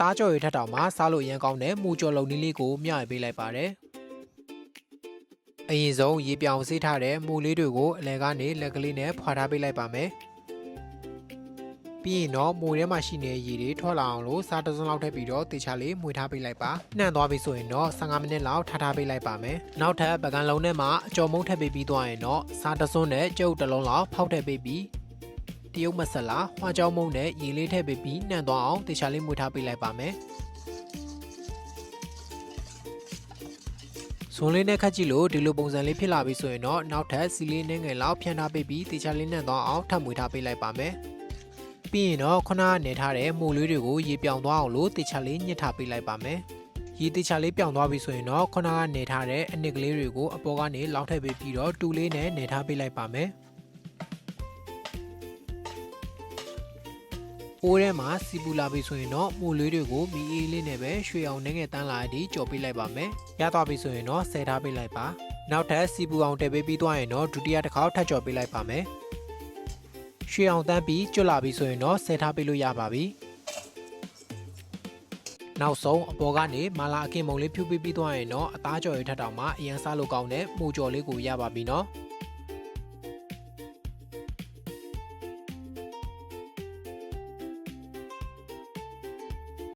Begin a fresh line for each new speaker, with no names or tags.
သားကြော်ရထက်တောင်မှစားလို့အရင်ကောင်းတဲ့မူကြော်လုံနည်းလေးကိုမျှဝေပေးလိုက်ပါတယ်အရင်ဆုံးရေပြောင်စေးထားတဲ့မူလေးတွေကိုအလဲကနေလက်ကလေးနဲ့ဖွာထားပေးလိုက်ပါမယ်ပြီးရင်တော့မူထဲမှာရှိနေတဲ့ရေတွေထွက်လာအောင်လို့စားတစ်စုံလောက်ထည့်ပြီးတော့တေချာလေးမှွေထားပေးလိုက်ပါနှံ့သွားပြီဆိုရင်တော့15မိနစ်လောက်ထားထားပေးလိုက်ပါမယ်နောက်ထပ်ပကံလုံးထဲမှာအကြော်မုံထည့်ပေးပြီးသွားရင်တော့စားတစ်စုံနဲ့ကြုတ်တစ်လုံးလောက်ဖောက်ထည့်ပေးပြီး တရုတ်မဆလာဟွာကြောင်းမုံနဲ့ရေလေးထည့်ပေးပြီးနှံ့သွားအောင်တေချာလေးမွေထားပေးလိုက်ပါမယ်ဇွန်လေးနဲ့ခတ်ကြည့်လို့ဒီလိုပုံစံလေးဖြစ်လာပြီဆိုရင်တော့နောက်ထပ်စီလေးနဲ့ငယ်လောက်ဖြန်းထားပေးပြီးတေချာလေးနှံ့သွားအောင်ထပ်မွေထားပေးလိုက်ပါမယ်ပြီးရင်တော့ခုနကနေထားတဲ့မှုလေးတွေကိုရေပြောင်သွားအောင်လို့တေချာလေးညှစ်ထားပေးလိုက်ပါမယ်ရေတေချာလေးပြောင်သွားပြီဆိုရင်တော့ခုနကနေထားတဲ့အနစ်ကလေးတွေကိုအပေါ်ကနေလောက်ထည့်ပေးပြီးတော့တူလေးနဲ့နေထားပေးလိုက်ပါမယ် အိုးထဲမှာစီပူလာပြီဆိုရင်တော့မှုလေးတွေကိုမီအေးလေးနဲ့ပဲရွှေအောင်နှငယ်တန်းလာအထိကြော်ပေးလိုက်ပါမယ်။ရသွားပြီဆိုရင်တော့ဆယ်ထားပေးလိုက်ပါ။နောက်ထပ်စီပူအောင်တည်ပေးပြီးသွားရင်တော့ဒုတိယတစ်ခေါက်ထပ်ကြော်ပေးလိုက်ပါမယ်။ရွှေအောင်တန်းပြီးကျွတ်လာပြီဆိုရင်တော့ဆယ်ထားပေးလို့ရပါပြီ။နောက်ဆုံးအပေါ်ကနေမာလာအကင်မုံလေးဖြူပေးပြီးသွားရင်တော့အသားကြော်ရထက်တောင်မှအရင်စားလို့ကောင်းတဲ့မှုကြော်လေးကိုရပါပြီနော်။